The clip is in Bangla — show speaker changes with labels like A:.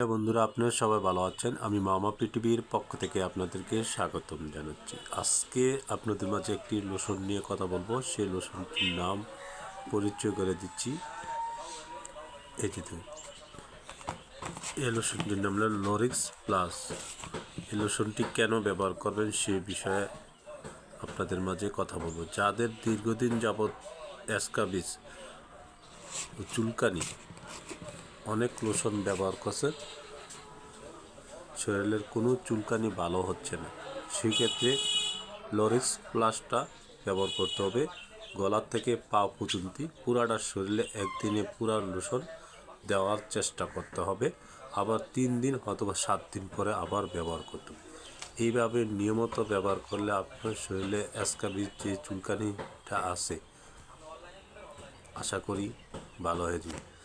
A: হ্যাঁ বন্ধুরা, আপনারা সবাই ভালো আছেন? আমি মামা পৃথিবীর পক্ষ থেকে আপনাদেরকে স্বাগতম জানাচ্ছি। আজকে আপনাদের মাঝে একটি লোশন নিয়ে কথা বলব। সেই লোশনটির নাম পরিচয় করে দিচ্ছি। যে এই লোশনটির নাম হলো লরিক্স প্লাস এই লোশনটি কেন ব্যবহার করবেন সে বিষয়ে আপনাদের মাঝে কথা বলব। যাদের দীর্ঘদিন যাবৎ অ্যাসকাবিস চুলকানি অনেক লোশন ব্যবহার করছে। শরীরের কোনো চুলকানি ভালো হচ্ছে না। সেক্ষেত্রে লরিক্স প্লাসটা ব্যবহার করতে হবে। গলার থেকে পা পর্যন্ত পুরাটা শরীরে একদিনে পুরা লোশন দেওয়ার চেষ্টা করতে হবে। আবার তিন দিন অথবা সাত দিন পরে আবার ব্যবহার করতে হবে। এইভাবে নিয়মিত ব্যবহার করলে আপনার শরীরে অ্যাসকাবির যে চুলকানিটা আছে, আশা করি ভালো হয়ে যাবে।